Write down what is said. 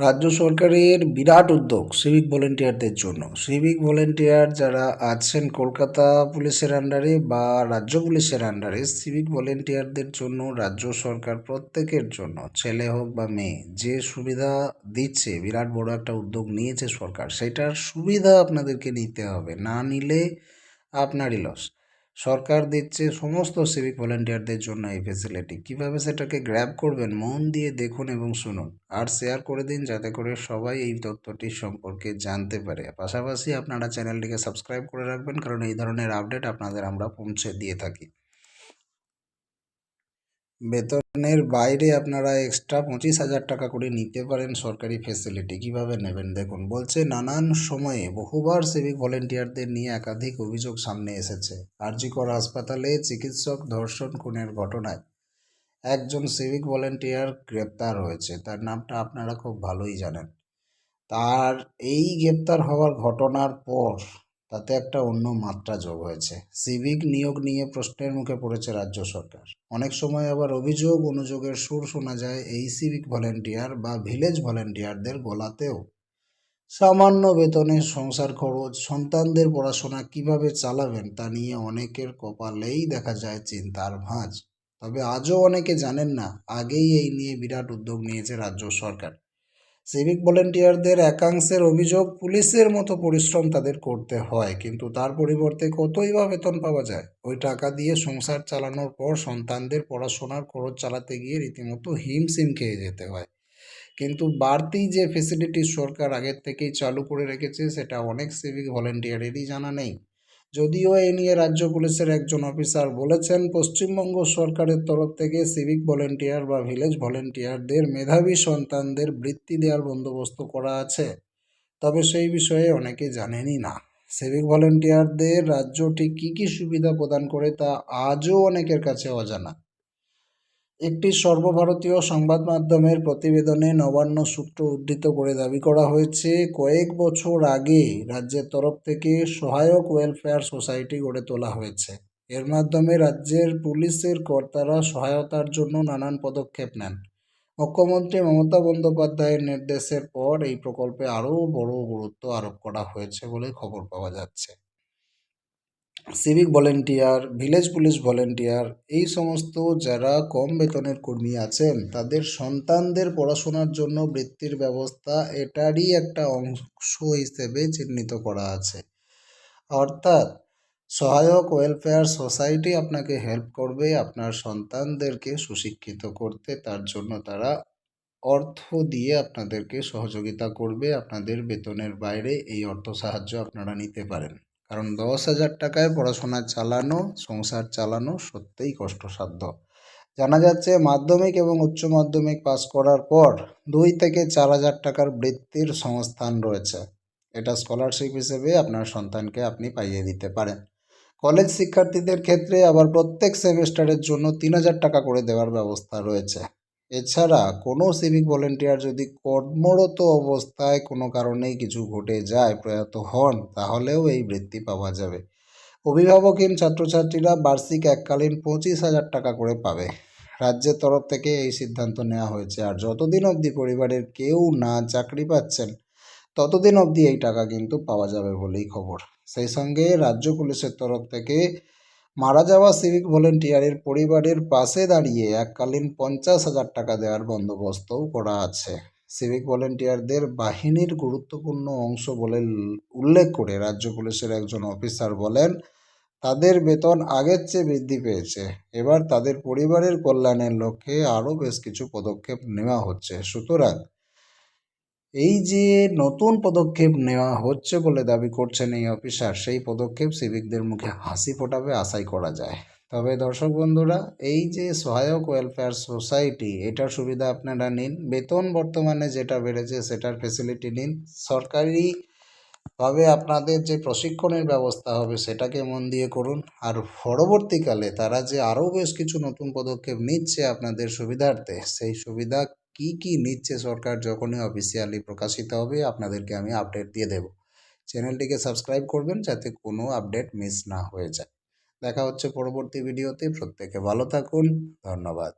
রাজ্য সরকারের বিরাট উদ্যোগ সিভিক ভলেন্টিয়ারদের জন্য। সিভিক ভলেন্টিয়ার যারা আছেন কলকাতা পুলিশের আন্ডারে বা রাজ্য পুলিশের আন্ডারে সিভিক ভলেন্টিয়ারদের জন্য, রাজ্য সরকার প্রত্যেকের জন্য, ছেলে হোক বা মেয়ে, যে সুবিধা দিচ্ছে, বিরাট বড় একটা উদ্যোগ নিয়েছে সরকার, সেটার সুবিধা আপনাদেরকে নিতে হবে। না নিলে আপনারই লস সরকার দিচ্ছে সমস্ত সিভিক ভলেন্টিয়ারদের জন্য এই ফেসিলিটি কীভাবে সেটাকে গ্র্যাব করবেন, মন দিয়ে দেখুন এবং শুনুন। আর শেয়ার করে দিন যাতে করে সবাই এই তথ্যটি সম্পর্কে জানতে পারে। পাশাপাশি আপনারা চ্যানেলটিকে সাবস্ক্রাইব করে রাখবেন, কারণ এই ধরনের আপডেট আপনাদের আমরা পৌঁছে দিয়ে থাকি। বেতনের বাইরে আপনারা এক্সট্রা পঁচিশ হাজার টাকা করে নিতে পারেন সরকারি ফেসিলিটি কীভাবে নেবেন? দেখুন, বলছে, নানান সময়ে বহুবার সিভিক ভলেন্টিয়ারদের নিয়ে একাধিক অভিযোগ সামনে এসেছে। আরজিকর হাসপাতালে চিকিৎসক ধর্ষণ, খুনের ঘটনায় একজন সিভিক ভলেন্টিয়ার গ্রেপ্তার হয়েছে। তার নামটা আপনারা খুব ভালোই জানেন। তার এই গ্রেপ্তার হওয়ার ঘটনার পর তাতে একটা অন্য মাত্রা যোগ হয়েছে। সিভিক নিয়োগ নিয়ে প্রশ্নের মুখে পড়েছে রাজ্য সরকার। অনেক সময় আবার অভিযোগ, অনুযোগের সুর শোনা যায় এই সিভিক ভলেন্টিয়ার বা ভিলেজ ভলেন্টিয়ারদের গলাতেও। সামান্য বেতনে সংসার খরচ, সন্তানদের পড়াশোনা কীভাবে চালাবেন তা নিয়ে অনেকের কপালেই দেখা যায় চিন্তার ভাঁজ। তবে আজও অনেকে জানেন না, আগেই এই নিয়ে বিরাট উদ্যোগ নিয়েছে রাজ্য সরকার। সিভিক ভলেন্টিয়ারদের একাংশের অভিযোগ পুলিশের মতো পরিশ্রম তাদের করতে হয়, কিন্তু তার পরিবর্তে কতই বা বেতন পাওয়া যায়? ওই টাকা দিয়ে সংসার চালানোর পর সন্তানদের পড়াশোনার খরচ চালাতে গিয়ে রীতিমতো হিমশিম খেয়ে যেতে হয়। কিন্তু বাড়তি যে ফেসিলিটি সরকার আগের থেকেই চালু করে রেখেছে, সেটা অনেক সিভিক ভলেন্টিয়ারেরই জানা নেই। যদিও এ নিয়ে রাজ্য পুলিশের একজন অফিসার বলেছেন, পশ্চিমবঙ্গ সরকারের তরফ থেকে সিভিক ভলেন্টিয়ার বা ভিলেজ ভলেন্টিয়ারদের মেধাবী সন্তানদের বৃত্তি দেওয়ার বন্দোবস্ত করা আছে। তবে সেই বিষয়ে অনেকে জানেনই না। সিভিক ভলেন্টিয়ারদের রাজ্যটি কী কী সুবিধা প্রদান করে তা আজও অনেকের কাছে অজানা। একটি সর্বভারতীয় সংবাদ মাধ্যমের প্রতিবেদনে নবান্ন সূত্র উদ্ধৃত করে দাবি করা হয়েছে, কয়েক বছর আগে রাজ্যের তরফ থেকে সহায়ক ওয়েলফেয়ার সোসাইটি গড়ে তোলা হয়েছে। এর মাধ্যমে রাজ্যের পুলিশের কর্তারা সহায়তার জন্য নানান পদক্ষেপ নেন। মুখ্যমন্ত্রী মমতা বন্দ্যোপাধ্যায়ের নির্দেশের পর এই প্রকল্পে আরও বড় গুরুত্ব আরোপ করা হয়েছে বলে খবর পাওয়া যাচ্ছে। Civic volunteer village police volunteer এই সমস্ত যারা কম বেতনের কর্মী আছেন, তাদের সন্তানদের পড়াশোনার জন্য বৃত্তির ব্যবস্থা এটারই একটা অংশ হিসেবে চিহ্নিত করা আছে। অর্থাৎ সহায়ক ওয়েলফেয়ার সোসাইটি আপনাকে হেল্প করবে আপনার সন্তানদেরকে সুশিক্ষিত করতে, তার জন্য তারা অর্থ দিয়ে আপনাদেরকে সহযোগিতা করবে, আপনাদের বেতনের বাইরে এই অর্থ সাহায্য আপনারা নিতে পারেন। কারণ দশ হাজার টাকায় পড়াশোনা চালানো, সংসার চালানো সত্যিই কষ্টসাধ্য। জানা যাচ্ছে মাধ্যমিক এবং উচ্চ মাধ্যমিক পাস করার পর দুই থেকে চার হাজার টাকার বৃত্তির সংস্থান রয়েছে। এটা স্কলারশিপ হিসেবে আপনার সন্তানকে আপনি পাইয়ে দিতে পারেন। কলেজ শিক্ষার্থীদের ক্ষেত্রে আবার প্রত্যেক সেমিস্টারের জন্য তিন হাজার টাকা করে দেওয়ার ব্যবস্থা রয়েছে। এছাড়া কোনো সিভিক ভলেন্টিয়ার যদি কর্মরত অবস্থায় কোনো কারণেই কিছু ঘটে যায়, প্রয়াত হন, তাহলেও এই বৃত্তি পাওয়া যাবে। অভিভাবকহীন ছাত্রছাত্রীরা বার্ষিক এককালীন পঁচিশ হাজার টাকা করে পাবে। রাজ্যের তরফ থেকে এই সিদ্ধান্ত নেওয়া হয়েছে। আর যতদিন অবধি পরিবারের কেউ না চাকরি পাচ্ছেন, ততদিন অবধি এই টাকা কিন্তু পাওয়া যাবে বলেই খবর। সেই সঙ্গে রাজ্য পুলিশের তরফ থেকে মারা যাওয়া সিভিক ভলেন্টিয়ারের পরিবারের পাশে দাঁড়িয়ে এককালীন পঞ্চাশ হাজার টাকা দেওয়ার বন্দোবস্তও করা আছে। সিভিক ভলেন্টিয়ারদের বাহিনীর গুরুত্বপূর্ণ অংশ বলে উল্লেখ করে রাজ্য পুলিশের একজন অফিসার বলেন, তাদের বেতন আগের চেয়ে বৃদ্ধি পেয়েছে। এবার তাদের পরিবারের কল্যাণের লক্ষ্যে আরও বেশ কিছু পদক্ষেপ নেওয়া হচ্ছে। সুতরাং এই যে নতুন পদক্ষেপ নেওয়া হচ্ছে বলে দাবি করছেন এই অফিসার, সেই পদক্ষেপ সিভিকদের মুখে হাসি ফোটাবে আশাই করা যায়। তবে দর্শক বন্ধুরা, এই যে সহায়ক ওয়েলফেয়ার সোসাইটি এটার সুবিধা আপনারা নিন। বেতন বর্তমানে যেটা বেড়েছে সেটার ফেসিলিটি নিন। সরকারি ভাবে আপনাদের যে প্রশিক্ষণের ব্যবস্থা হবে সেটাকে মন দিয়ে করুন। আর পরবর্তীকালে তারা যে আরও বেশ কিছু নতুন পদক্ষেপ নিচ্ছে আপনাদের সুবিধার্থে, সেই সুবিধা কি কি নিচ্ছে সরকার যখনই অফিসিয়ালি প্রকাশিত হবে, আপনাদেরকে আমি আপডেট দিয়ে দেব। চ্যানেলটিকে সাবস্ক্রাইব করবেন যাতে কোনো আপডেট মিস না হয়ে যায়। দেখা হচ্ছে পরবর্তী ভিডিওতে প্রত্যেকে ভালো থাকুন। ধন্যবাদ।